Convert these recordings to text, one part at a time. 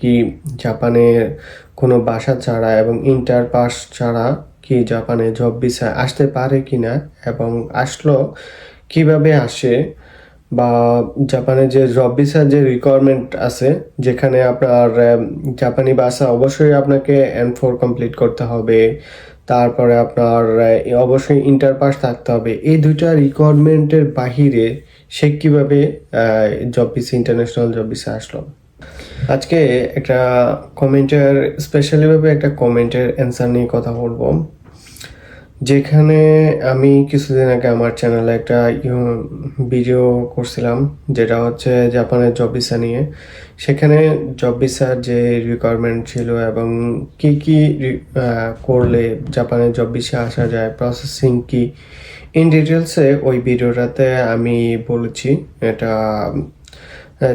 কি জাপানে কোনো বাসা ছাড়া এবং ইন্টার পাস ছাড়া কি জাপানে জব ভিসা আসতে পারে কিনা এবং আসলো কীভাবে আসে বা জাপানে যে জব ভিসা যে রিকোয়ারমেন্ট আছে যেখানে আপনার জাপানি ভাষা অবশ্যই আপনাকে এন ফোর কমপ্লিট করতে হবে, তারপরে আপনার অবশ্যই ইন্টার পাস থাকতে হবে। এই দুইটা রিকোয়ারমেন্টের বাহিরে সে কীভাবে job visa international job visa আসলো? আজকে একটা কমেন্টের স্পেশালিভাবে একটা কমেন্টের অ্যান্সার নিয়ে কথা বলব। যেখানে আমি কিছুদিন আগে আমার চ্যানেলে একটা ভিডিও করছিলাম, যেটা হচ্ছে জাপানের জব ভিসা নিয়ে। সেখানে জব ভিসার যে রিকোয়ারমেন্ট ছিল এবং কি কি করলে জাপানের জব ভিসা আসা যায় প্রসেসিং কি ইন ডিটেলসে ওই ভিডিওটাতে আমি বলেছি। এটা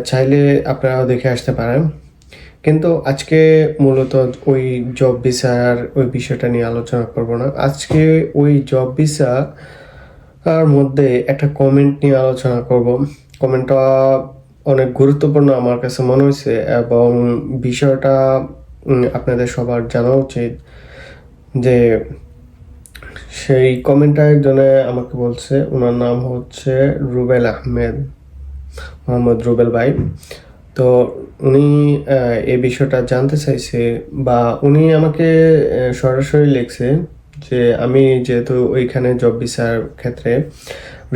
চাইলে আপনারাও দেখে আসতে পারেন। কিন্তু আজকে মূলত ওই জব ভিসার ওই বিষয়টা নিয়ে আলোচনা করব না। আজকে ওই জব ভিসা আর মধ্যে একটা কমেন্ট নিয়ে আলোচনা করব। কমেন্টটা অনেক গুরুত্বপূর্ণ আমার কাছে মনে হয়েছে এবং বিষয়টা আপনাদের সবার জানা উচিত যে সেই কমেন্টটা একজনে আমাকে বলছে। ওনার নাম হচ্ছে রুবেল আহমেদ। মোহাম্মদ রুবেল ভাই। তো উনি এই বিষয়টা জানতে চাইছে বা উনি আমাকে সরাসরি লিখছে যে আমি যেহেতু ওইখানে জব ভিসার ক্ষেত্রে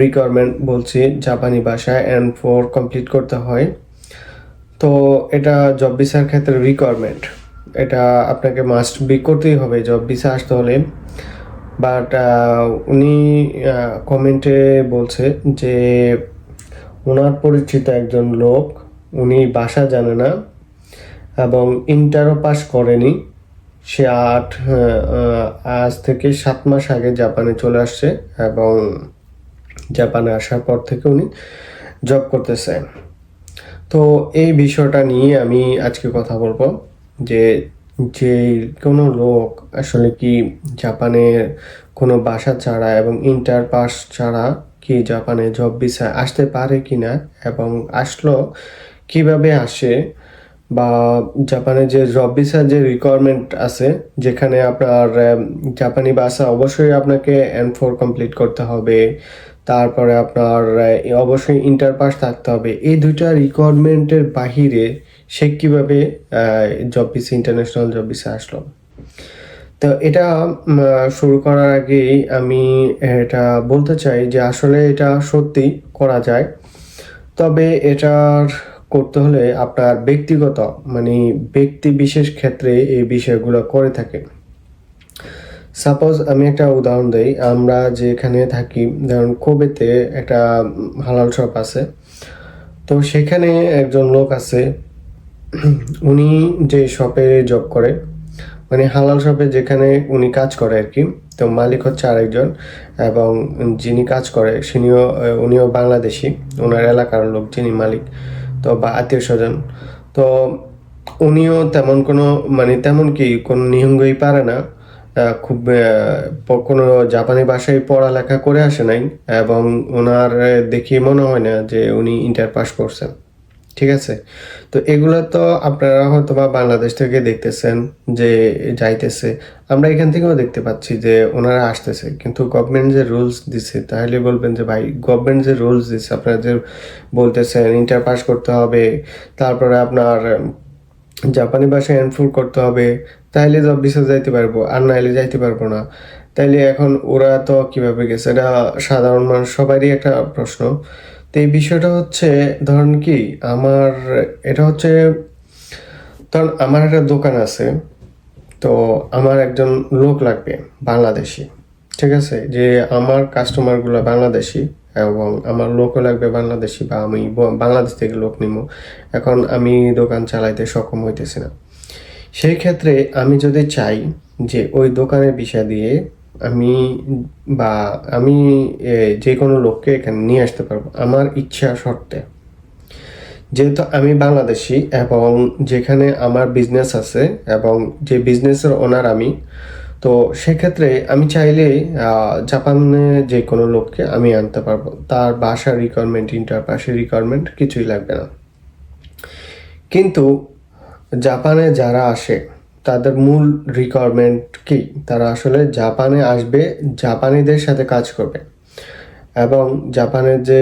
রিকোয়ারমেন্ট বলছি জাপানি ভাষায় অ্যান্ড ফোর কমপ্লিট করতে হয়। তো এটা জব ভিসার ক্ষেত্রে রিকোয়ারমেন্ট এটা আপনাকে মাস্ট বি করতেই হবে জব ভিসা আসতে হলে। বাট উনি কমেন্টে বলছে যে ওনার পরিচিত একজন লোক, উনি ভাষা জানে না এবং ইন্টারও পাস করেনি। সে আট আজ থেকে সাত মাস আগে জাপানে চলে আসছে এবং জাপানে আসার পর থেকে উনি জব করতেছে। তো এই বিষয়টা নিয়ে আমি আজকে কথা বলব যে যে কোনো লোক আসলে কি জাপানের কোনো বাসা ছাড়া এবং ইন্টার পাস ছাড়া কি জাপানে জব ভিসা আসতে পারে কিনা এবং আসলো কীভাবে আসে বা জাপানে যে জব ভিসার যে রিকোয়ারমেন্ট আছে যেখানে আপনার জাপানি ভাষা অবশ্যই আপনাকে এন ফোর কমপ্লিট করতে হবে, তারপরে আপনার অবশ্যই ইন্টার পাস থাকতে হবে। এই দুইটা রিকোয়ারমেন্টের বাহিরে সে কীভাবে job visa international job visa আসলো? তো এটা শুরু করার আগেই আমি এটা বলতে চাই যে আসলে এটা সত্যি করা যায়। তবে এটার করতে হলে আপনার ব্যক্তিগত মানে ব্যক্তি বিশেষ ক্ষেত্রে এই বিষয়গুলো করে থাকে সাপোজ আমি একটা উদাহরণ দিই, আমরা যেখানে থাকি, ধরুন কোবেতে একটা হালাল শপ আছে। তো সেখানে একজন লোক আছে, উনি যে শপে জব করে মানে হালাল শপে যেখানে উনি কাজ করে আর কি, তো মালিক হচ্ছে আরেকজন এবং যিনি কাজ করে সিনিও, উনিও বাংলাদেশি, ওনার এলাকার লোক যিনি মালিক, তো বা আত্মীয় স্বজন। তো উনিও তেমন কোনো মানে তেমন কি কোনো নিহঙ্গই পারে না খুব কোনো জাপানি ভাষায় পড়ালেখা করে আসে নাই এবং ওনার দেখে মনে হয় না যে উনি ইন্টার পাস করছেন। ঠিক আছে? তো এগুলো তো আপনারা হয়তো বা বাংলাদেশ থেকে দেখতেছেন যে যাইতেছে। আমরা এখান থেকেও দেখতে পাচ্ছি যে ওনারা আসতেছে, কিন্তু গভর্নমেন্ট যে রুলস দিছে, তাহলে বলবেন যে ভাই গভর্নমেন্ট যে রুলস দিচ্ছে আপনারা যে বলতেছেন ইন্টার পাস করতে হবে, তারপরে আপনার জাপানি ভাষায় এনফোর করতে হবে তাইলে জব ভিসা যাইতে পারব, আর নাইলে যাইতে পারব না। তাইলে এখন ওরা তো কীভাবে গেছে? এটা সাধারণ মানুষ, সবারই একটা প্রশ্ন। তো এই বিষয়টা হচ্ছে, ধরেন কি, আমার, এটা হচ্ছে, ধরুন আমার একটা দোকান আছে, তো আমার একজন লোক লাগবে বাংলাদেশি, ঠিক আছে? যে আমার কাস্টমারগুলো বাংলাদেশি এবং আমার লোকও লাগবে বাংলাদেশি বা আমি বাংলাদেশ থেকে লোক নিব এখন আমি দোকান চালাইতে সক্ষম হইতেছি না। সেই ক্ষেত্রে আমি যদি চাই যে ওই দোকানের বিষয় দিয়ে আমি বা আমি যে কোনো লোককে এখানে নিয়ে আসতে পারব, আমার ইচ্ছা শর্তে যেহেতু আমি বাংলাদেশি এবং যেখানে আমার বিজনেস আছে এবং যে বিজনেসের ওনার আমি, তো সেক্ষেত্রে আমি চাইলে জাপানে যে কোনো লোককে আমি আনতে পারব। তার ভাষার রিকোয়ারমেন্ট ইন্টার পাসের রিকোয়ারমেন্ট কিছুই লাগবে না। কিন্তু জাপানে যারা আসে তাদের মূল রিকোয়ারমেন্ট কি? তারা আসলে জাপানে আসবে, জাপানিদের সাথে কাজ করবে। এবং জাপানের যে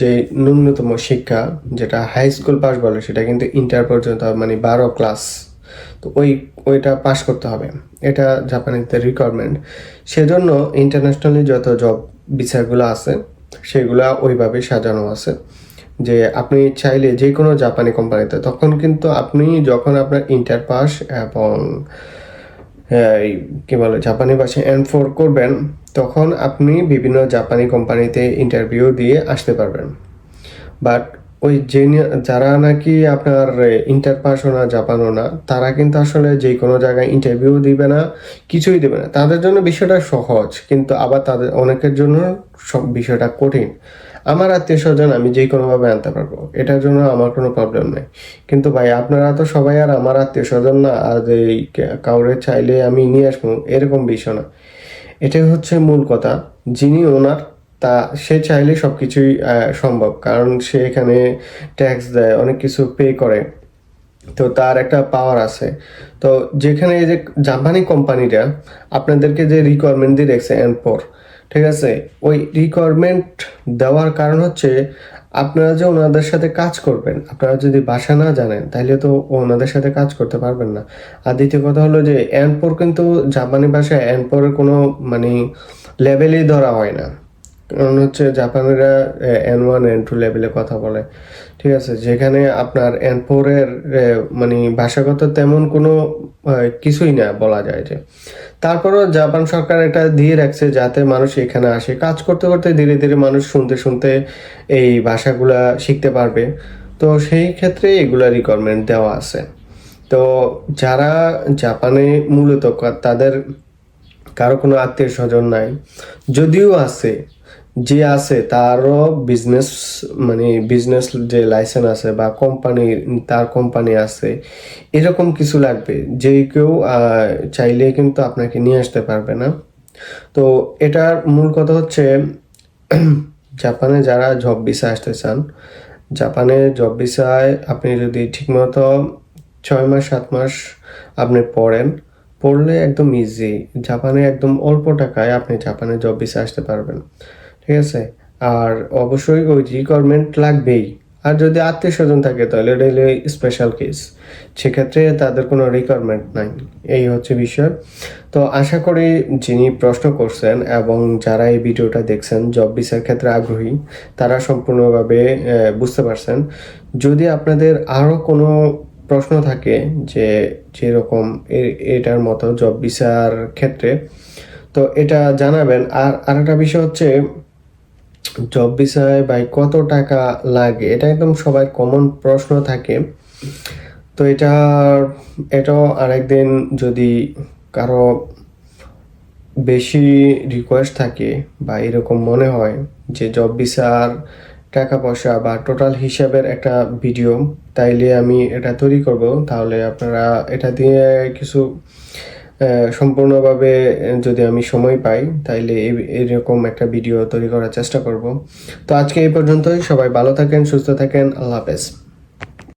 যে ন্যূনতম শিক্ষা, যেটা হাই স্কুল পাস বলে, সেটা কিন্তু ইন্টার পর্যন্ত মানে বারো ক্লাস তো ওই, ওইটা পাস করতে হবে। এটা জাপানিদের রিকোয়ারমেন্ট সেজন্য ইন্টারন্যাশনালি যত জব বিচারগুলো আছে, সেগুলা ওইভাবে সাজানো আছে। যে আপনি চাইলে যে কোনো জাপানি কোম্পানিতে, তখন কিন্তু আপনি যখন আপনার ইন্টার পাস এবং কি বলে, জাপানি ভাষায় এন ফোর করবেন, তখন আপনি বিভিন্ন জাপানি কোম্পানিতে ইন্টারভিউ দিয়ে আসতে পারবেন। বাট ওই যে যারা নাকি আপনার ইন্টার পাস না, জাপানও না, তারা কিন্তু আসলে যে কোনো জায়গায় ইন্টারভিউ দিবে না, কিছুই দেবে না। তাদের জন্য বিষয়টা সহজ, কিন্তু আবার তাদের, অনেকের জন্য সব বিষয়টা কঠিন। আমার আত্মীয় স্বজন আমি যে কোনোভাবে আনতে পারব, এটার জন্য আমার কোনো প্রবলেম নেই। কিন্তু ভাই, আপনারা তো সবাই আর আমার আত্মীয় স্বজন না, আর এই কাউরে চাইলে আমি নিয়ে আসব, এরকম বিষয় না। এটাই হচ্ছে মূল কথা। যিনি ওনার, তা, সে চাইলে সব কিছুই সম্ভব। কারণ সে এখানে ট্যাক্স দেয়, অনেক কিছু পে করে। তো তার একটা পাওয়ার আছে। তো যেখানে এই যে জাপানি কোম্পানিরা আপনাদেরকে যে রিকোয়ারমেন্ট দিয়ে রেখেছে এন পর ঠিক আছে? ওই রিকোয়ারমেন্ট দেওয়ার কারণ হচ্ছে আপনারা যে ওনাদের সাথে কাজ করবেন, আপনারা যদি ভাষা না জানেন, তাহলে তো ওনাদের সাথে কাজ করতে পারবেন না। আর দ্বিতীয় কথা হলো যে এন কিন্তু জাপানি ভাষায় এন কোনো মানে লেভেলই ধরা হয় না। কারণ হচ্ছে জাপানিরা এন ওয়ান এন টু লেভেলে কথা বলে। ঠিক আছে? যেখানে আপনার এন ফোরের মানে ভাষাগত তেমন কোনো কিছুই না বলা যায় যে। তারপরও জাপান সরকার এটা দিয়ে রাখছে যাতে মানুষ এখানে আসে। কাজ করতে করতে ধীরে ধীরে মানুষ শুনতে শুনতে এই ভাষাগুলা শিখতে পারবে। তো সেই ক্ষেত্রে এগুলা রিকোয়ারমেন্ট দেওয়া আছে। তো যারা জাপানে মূলত তাদের কারও কোনো আত্মীয় স্বজন নাই, যদিও আছে যে আছে, তারও বিজনেস মানে বিজনেস যে লাইসেন্স আছে বা কোম্পানি তার কোম্পানি আছে, এরকম কিছু লাগবে। যে কেউ চাইলে কিন্তু আপনাকে নিয়ে আসতে পারবে না। তো এটার মূল কথা হচ্ছে, জাপানে যারা জব ভিসা আসতে চান, জাপানে জব ভিসায় আপনি যদি ঠিকমতো ছয় মাস, সাত মাস আপনি পড়েন, পড়লে একদম ইজি জাপানে একদম অল্প টাকায় আপনি জাপানে জব ভিসা আসতে পারবেন। ঠিক আছে? আর অবশ্যই ওই রিকোয়ারমেন্ট লাগবেই। আর যদি আত্মীয় স্বজন থাকে, তাহলে এটা স্পেশাল কেস সেক্ষেত্রে তাদের কোনো রিকোয়ারমেন্ট নাই। এই হচ্ছে বিষয়। তো আশা করি যিনি প্রশ্ন করছেন এবং যারা এই ভিডিওটা দেখছেন জব ভিসার ক্ষেত্রে আগ্রহী, তারা সম্পূর্ণভাবে বুঝতে পারছেন। যদি আপনাদের আরও কোনো প্রশ্ন থাকে যে যেরকম এটার মতো জব ভিসার ক্ষেত্রে, তো এটা জানাবেন। আর আরেকটা বিষয় হচ্ছে জব ভিসায় ভাই কত টাকা লাগে? এটা একদম সবার কমন প্রশ্ন থাকে। তো এটা, এটাও আরেকদিন যদি কারও বেশি রিকোয়েস্ট থাকে বা এরকম মনে হয় যে জব ভিসার টাকা পয়সা বা টোটাল হিসাবের একটা ভিডিও তাইলে আমি এটা তৈরি করব। তাহলে আপনারা এটা দিয়ে কিছু সম্পূর্ণভাবে যদি আমি সময় পাই, তাইলে এরকম একটা ভিডিও তৈরি করার চেষ্টা করব। তো আজকে এই পর্যন্তই। সবাই ভালো থাকেন, সুস্থ থাকেন। আল্লাহ হাফেজ।